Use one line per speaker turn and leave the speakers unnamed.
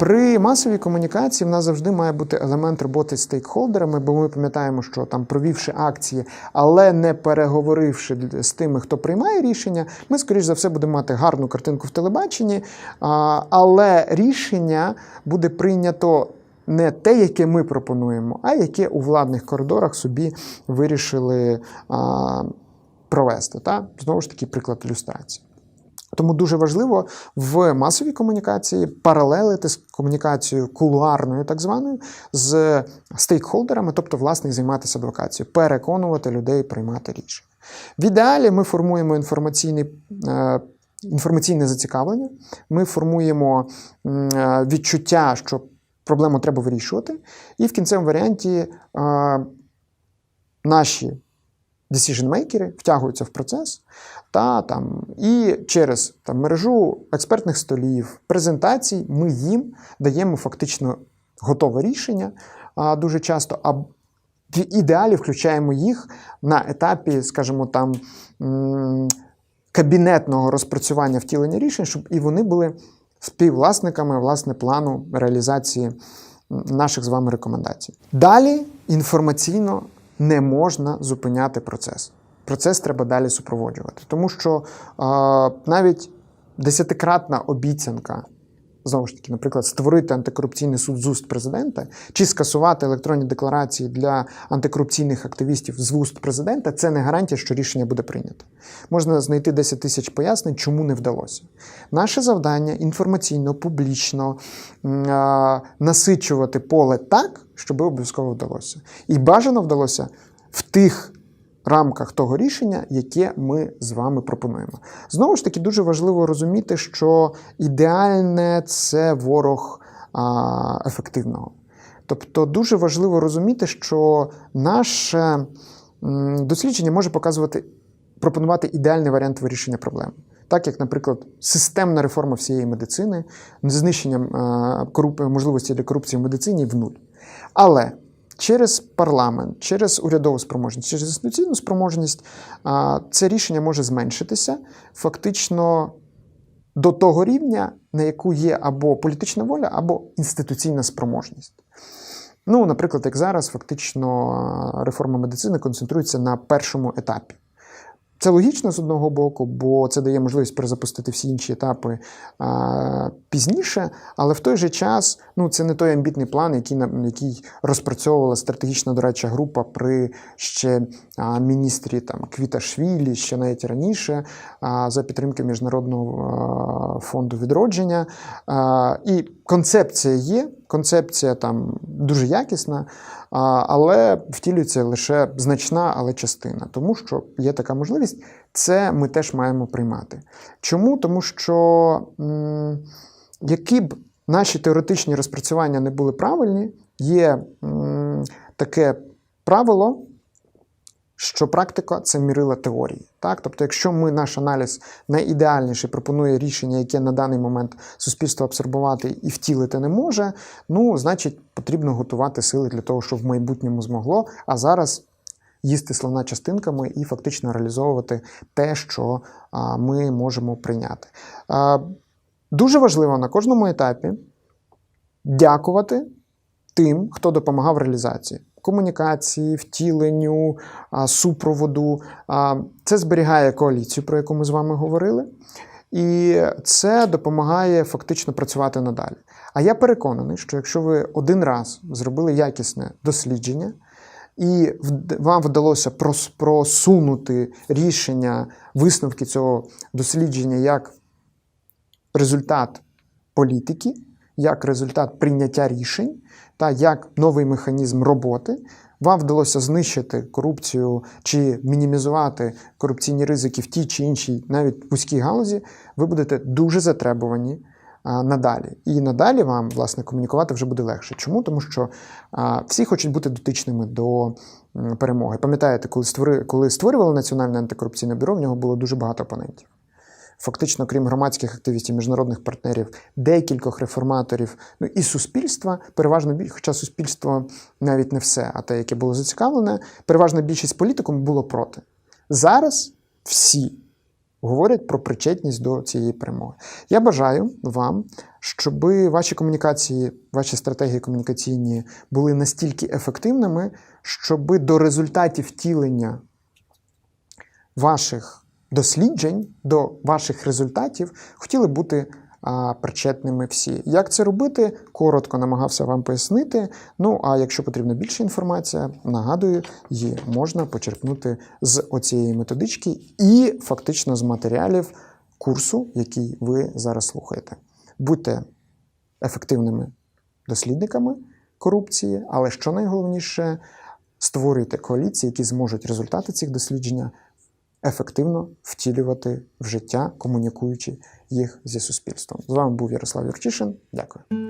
При масовій комунікації в нас завжди має бути елемент роботи з стейкхолдерами, бо ми пам'ятаємо, що там провівши акції, але не переговоривши з тими, хто приймає рішення, ми, скоріш за все, будемо мати гарну картинку в телебаченні, але рішення буде прийнято. Не те, яке ми пропонуємо, а яке у владних коридорах собі вирішили провести. Та? Знову ж таки, приклад ілюстрації. Тому дуже важливо в масовій комунікації паралелити з комунікацією кулуарною, так званою, з стейкхолдерами, тобто, власне, займатися адвокацією, переконувати людей приймати рішення. В ідеалі ми формуємо інформаційний. е, Інформаційне зацікавлення, ми формуємо е, відчуття, що проблему треба вирішувати, і в кінцевому варіанті е, наші decision-мейкери втягуються в процес та там і через там мережу експертних столів, презентацій ми їм даємо фактично готове рішення а, дуже часто. А в ідеалі включаємо їх на етапі, скажімо, там кабінетного розпрацювання втілення рішень, щоб і вони були співвласниками власне плану реалізації наших з вами рекомендацій. Далі інформаційно не можна зупиняти процес. Процес треба далі супроводжувати, тому що е, навіть десятикратна обіцянка. Знову ж таки, наприклад, створити антикорупційний суд з уст президента чи скасувати електронні декларації для антикорупційних активістів з вуст президента це не гарантія, що рішення буде прийнято. Можна знайти 10 тисяч пояснень, чому не вдалося. Наше завдання інформаційно, публічно насичувати поле так, щоб обов'язково вдалося. І бажано вдалося в тих рамках того рішення, яке ми з вами пропонуємо. Знову ж таки, дуже важливо розуміти, що ідеальне це ворог а, ефективного. Тобто дуже важливо розуміти, що наше дослідження може показувати, пропонувати ідеальний варіант вирішення проблеми. Так як, наприклад, системна реформа всієї медицини, з знищенням е, можливості для корупції в медицині в нуль. Але через парламент, через урядову спроможність, через інституційну спроможність це рішення може зменшитися фактично до того рівня, на яку є або політична воля, або інституційна спроможність. Ну, наприклад, як зараз, фактично реформа медицини концентрується на першому етапі. Це логічно з одного боку, бо це дає можливість перезапустити всі інші етапи а, пізніше, але в той же час ну, це не той амбітний план, який, який розпрацьовувала стратегічна дорадча група при ще а, міністрі там, Квіташвілі, ще навіть раніше, а, за підтримки Міжнародного а, фонду відродження. А, і концепція є, концепція там дуже якісна, але втілюється лише значна, але частина, тому що є така можливість, це ми теж маємо приймати. Чому? Тому що м, які б наші теоретичні розпрацювання не були правильні, є м, таке правило. Що практика це мірила теорії. Так? Тобто, якщо ми наш аналіз найідеальніший пропонує рішення, яке на даний момент суспільство абсорбувати і втілити не може, ну, значить, потрібно готувати сили для того, щоб в майбутньому змогло, а зараз їсти слона частинками і фактично реалізовувати те, що ми можемо прийняти. Дуже важливо на кожному етапі дякувати тим, хто допомагав реалізації. Комунікації, втіленню, супроводу. Це зберігає коаліцію, про яку ми з вами говорили, і це допомагає фактично працювати надалі. А я переконаний, що якщо ви один раз зробили якісне дослідження, і вам вдалося просунути рішення, висновки цього дослідження як результат політики, як результат прийняття рішень та як новий механізм роботи. Вам вдалося знищити корупцію чи мінімізувати корупційні ризики в тій чи іншій, навіть вузькій галузі, ви будете дуже затребувані а, надалі. І надалі вам, власне, комунікувати вже буде легше. Чому? Тому що а, всі хочуть бути дотичними до перемоги. Пам'ятаєте, коли, створи, коли створювали Національне антикорупційне бюро, в нього було дуже багато опонентів. Фактично, крім громадських активістів, міжнародних партнерів, декількох реформаторів, ну і суспільства, переважно біль- хоча суспільство навіть не все, а те, яке було зацікавлене, переважна більшість політикум було проти. Зараз всі говорять про причетність до цієї перемоги. Я бажаю вам, щоб ваші комунікації, ваші стратегії комунікаційні були настільки ефективними, щоб до результатів втілення ваших досліджень, до ваших результатів хотіли бути а, причетними всі. Як це робити? Коротко намагався вам пояснити. Ну а якщо потрібна більша інформація, нагадую, її можна почерпнути з оцієї методички і фактично з матеріалів курсу, який ви зараз слухаєте. Будьте ефективними дослідниками корупції, але що найголовніше, створюйте коаліції, які зможуть результати цих дослідження ефективно втілювати в життя, комунікуючи їх зі суспільством. З вами був Ярослав Юрчишин. Дякую.